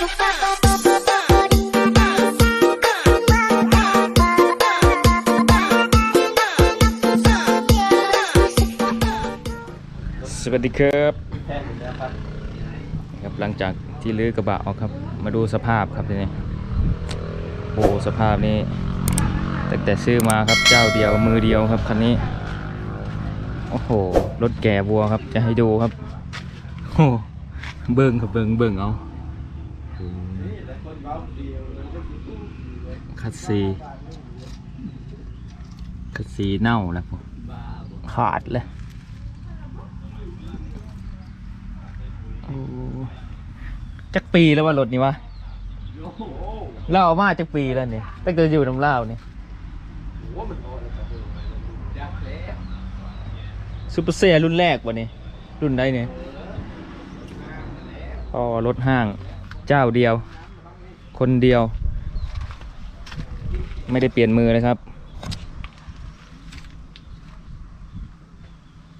สวัสดีครับครับ หลังจากที่ลื้อกระบะออกครับ มาดูสภาพครับทีนี้โอ้สภาพนี้ตั้งแต่ซื้อมาครับเจ้าเดียวมือเดียวครับคันนี้ โอ้โหรถแก่วัวครับจะให้ดูครับโอ้เบิ้งครับเบิ้งเบิ้งเอา คัดซีคัดซีเน่าแล้วผมขาดเลยจักปีแล้วว่ารถนี่วะเล่ามาจักปีแล้วนี่ตั้งแต่อยู่น้ำเล่าวนี่ซูเปอร์เซียรุ่นแรกวะนี่รุ่นใดเนี่ยอ๋อรถห้าง เจ้าเดียว คนเดียว ไม่ได้เปลี่ยนมือเลยครับ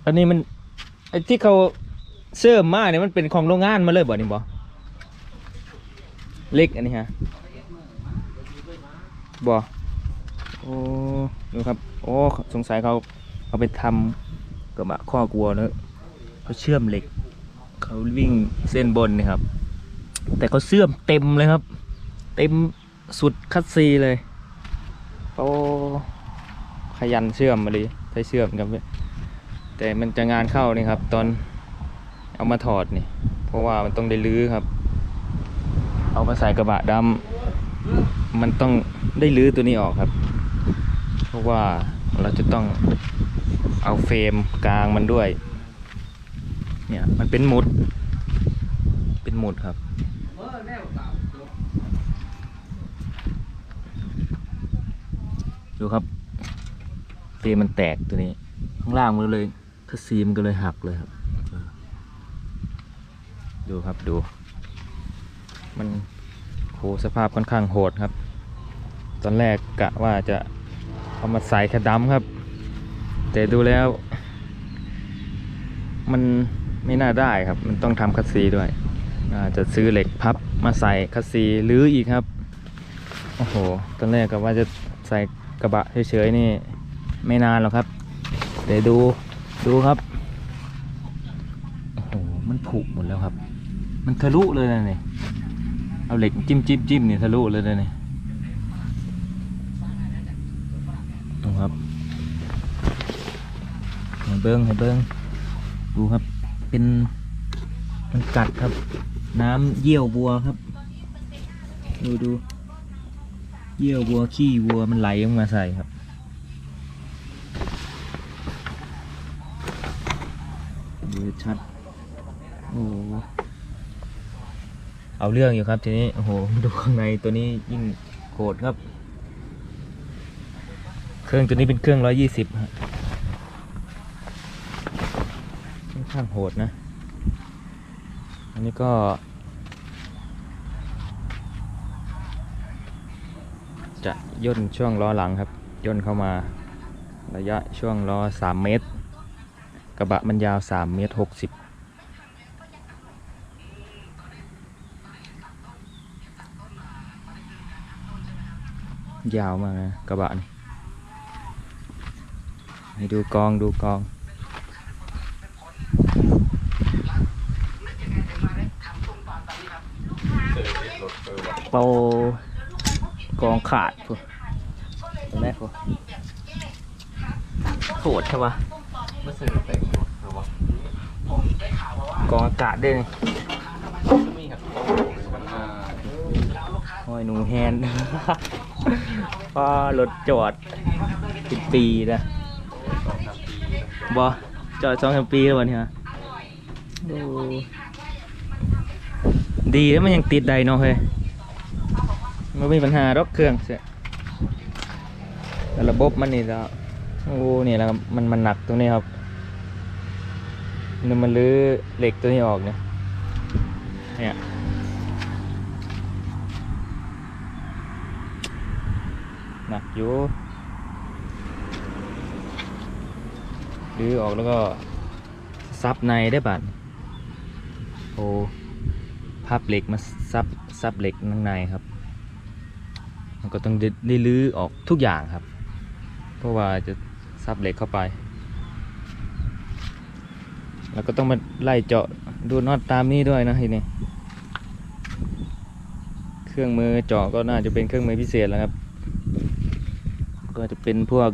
อันนี้มันไอ้ที่เขาเสื้อมาเนี่ยมันเป็นของโรงงานมาเลยบ่นี่บ่เล็กอันนี้ฮะบ่โอ้ดูครับ โอ้สงสัยเขาเอาไปทำกระบะข้อกลัวเนอะเขาเชื่อมเหล็ก เขาวิ่งเส้นบนนี่ครับ แต่เขาเชื่อมเต็มเลยครับ เต็มสุดคัดซีเลยโอ้ขยันเชื่อมมาเลยใช้เชื่อมกันเว้ยแต่มันจะงานเข้านี่ครับ ตอนเอามาถอดนี่ เพราะว่ามันต้องได้ลื้อครับ เอามาใส่กระบะดำมันต้องได้ลื้อตัวนี้ออกครับ เพราะว่าเราจะต้องเอาเฟรมกลางมันด้วย เนี่ยมันเป็นหมุด เป็นหมุดครับ ดูครับเฟรมมันแตกตัวนี้ ข้างล่างมันเลยถ้าซีมนก็เลยหักเลยครับ ดูครับดู มันโหสภาพค่อนข้างโหดครับ ตอนแรกกะว่าจะเอามาใส่แค่ดำครับ แต่ดูแล้ว มันไม่น่าได้ครับ มันต้องทำคัสซีด้วยอาจจะซื้อเหล็กพับมาใส่คัสซีหรืออีกครับ โอ้โห ตอนแรกก็ว่าจะใส่ กระบะเฉยๆนี่ ไม่นานหรอกครับ เดี๋ยวดูดูครับ โอ้โห มันผุหมดแล้วครับ มันทะลุเลยนะเนี่ยเอาเหล็กจิ้มจิ้มจิ้มเนี่ยทะลุเลยนะเนี่ยดูครับให้เบิ้งให้เบิ้งดูครับ เป็นมันกัดครับ น้ำเยี่ยววัวครับ ดูดู เยี่ยววัวขี้วัวมันไหลออกมาใส่ครับดูชัด โอ้เอาเรื่องอยู่ครับทีนี้ โอ้โห ดูข้างในตัวนี้ยิ่งโหดครับ เครื่องตัวนี้เป็นเครื่องร้อยี่สิบฮะค่อนข้างโหดนะ อันนี้ก็ จะย่นช่วงล้อหลังครับ ย่นเข้ามา ระยะช่วงล้อสามเมตร กระบะมันยาวสามเมตรหกสิบยาวมากนะกระบะนี่ให้ดูกองดูกองเปา กองขาดพูตรงแรกพูโหดใช่ปะกองอากาศด้วยนี่ห้อยหนูแฮนป้ารถจอดเป็นปีนะบอจอดสองสามปีแล้ววันนี้ฮะโอ้ดีแล้วมันยังติดใดเนาะเฮ้ย ไม่มีปัญหารอกเครื่องเสียแต่ระบบมันนี่แล้วโอ้นี่และครับมันมันหนักตรงนี้ครับนี่มันลื้อเหล็กตัวนี้ออกเนี่ยเนี่ยหนักอยู่ดื้อออกแล้วก็ซับในได้บัดโอ้พับเหล็กมาซับซับเหล็กข้างในครับ มันก็ต้องได้ลื้อออกทุกอย่างครับ เพราะว่าจะซับเหล็กเข้าไป แล้วก็ต้องมาไล่เจาะดูน็อตตามนี้ด้วยนะทีนี้เครื่องมือเจาะก็น่าจะเป็นเครื่องมือพิเศษแล้วครับ ก็จะเป็นพวก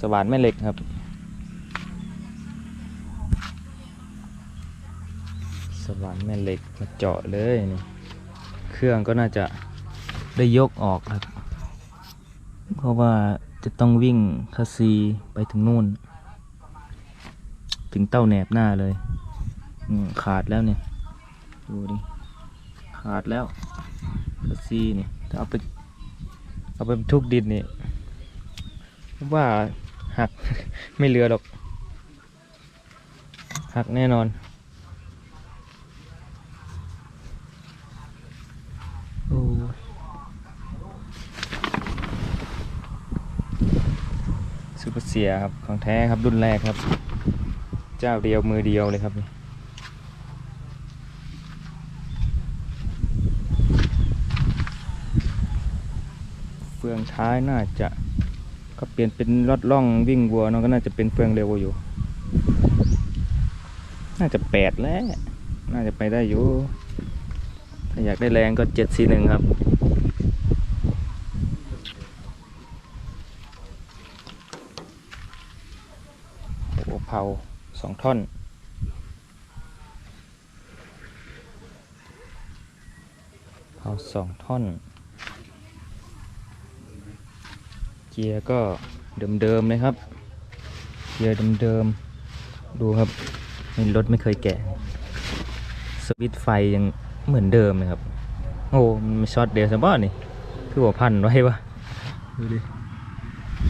สว่านแม่เหล็กครับ สว่านแม่เหล็กมาเจาะเลยนี่เครื่องก็น่าจะ ได้ยกออกครับ เพราะว่าจะต้องวิ่งคัสซีไปถึงนู่น ถึงเต้าแหนบหน้าเลยขาดแล้วเนี่ย ดูดิ ขาดแล้วคัสซีนี่ถ้าเอาไป เอาไปทุกดินนี่ผมว่าหัก ไม่เหลือหรอก หักแน่นอน โอ้ย ซูเปอร์เสียครับของแท้ครับรุ่นแรกครับ เจ้าเดียวมือเดียวเลยครับเฟืองท้ายน่าจะก็เปลี่ยนเป็นรถล่องวิ่งวัวเนาะก็น่าจะเป็นเฟืองเร็วอยู่ น่าจะแปดแล้ว น่าจะไปได้อยู่ ถ้าอยากได้แรงก็เจ็ดสี่หนึ่งครับ โอ้โหเผาสองท่อน เผาสองท่อน เกียร์ก็เดิมๆเลยครับ เกียร์เดิมๆ ดูครับนี่รถไม่เคยแกะ สวิตช์ไฟยังเหมือนเดิมเลยครับ โอ้มันช็อตเดียวสบ้านี่ คือว่าพันไว้ปะดูดิ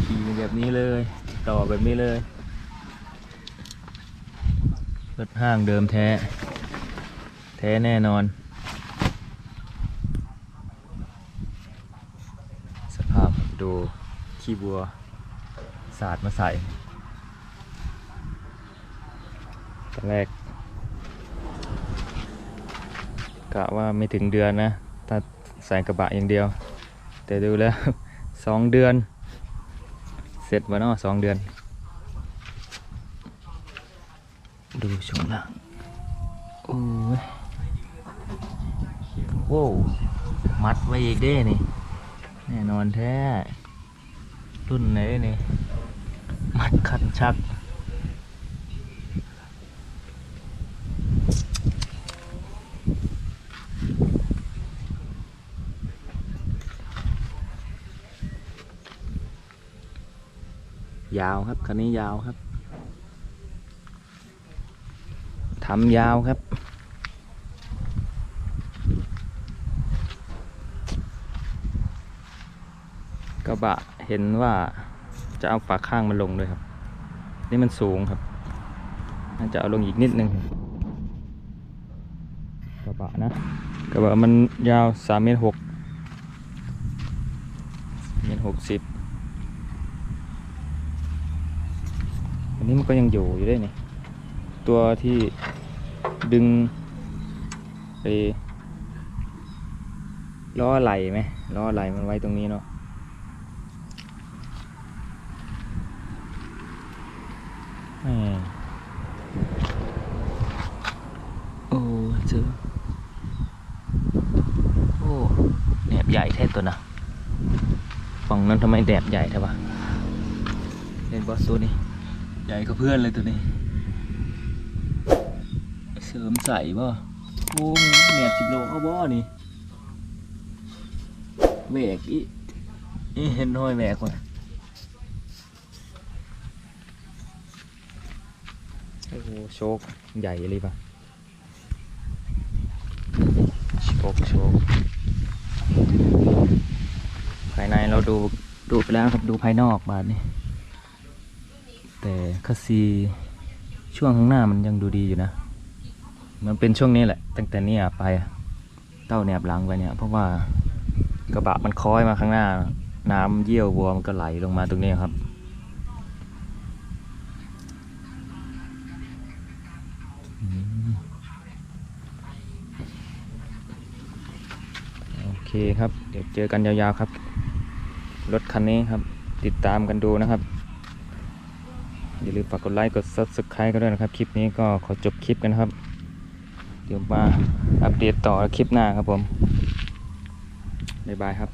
ขี่แบบนี้เลย ต่อแบบนี้เลย รถห้างเดิมแท้ แท้แน่นอน สภาพดูขี้บัวสาดมาใส่ตอนแรกกะว่าไม่ถึงเดือนนะ ถ้าใส่กระบะอย่างเดียว แต่ดูแล้วสองเดือน เสร็จวะเนาะสองเดือน ดูช่วงล่างโอ้ยโว้วมัดไว้อีกเด้นี่ แน่นอนแท้ รุ่นไหนนี่ มัดคันชักยาวครับคันนี้ยาวครับ ทำยาวครับ กระบะเห็นว่าจะเอาฝาข้างมาลงด้วยครับ นี่มันสูงครับน่าจะเอาลงอีกนิดนึงกระบะนะกระบะมันยาวสามเมตรหกเมตรหกสิบอันนี้มันก็ยังอยู่อยู่ด้วยนี่ตัวที่ ดึงไปล้อไหลไหมล้อไหลมันไว้ตรงนี้เนาะแหม่โอ้เจอโอ้แหนบใหญ่แท้ตัวนะฝั่งนั้นทำไมแดบใหญ่แท้วะเล่นบอสตัวนี้ ใหญ่กว่าเพื่อนเลยตัวนี้เส ริมใส่บ่โอ้แหนบสิบโลเขาบ่นี่แหวกอีอีเห็นห้อยแหวกว่ะโอ้โหโชคใหญ่เลยปะโชคโชคภายในเราดูดูไปแล้วครับดูภายนอกบาดนี่แต่คัสซีช่วงข้างหน้ามันยังดูดีอยู่นะ มันเป็นช่วงนี้แหละ ตั้งแต่เนี้ยไปเต้าแนบหลังไปเนี่ย เพราะว่ากระบะมันคล้อยมาข้างหน้า น้ำเยี่ยววัวมันก็ไหลลงมาตรงนี้ครับ โอเคครับ เดี๋ยวเจอกันยาวๆครับ รถคันนี้ครับ ติดตามกันดูนะครับ อย่าลืมฝากกดไลค์ กด subscribe กันด้วยนะครับ คลิปนี้ก็ขอจบคลิปกันครับ เดี๋ยวมาอัปเดตต่อคลิปหน้าครับผม บ๊ายบายครับ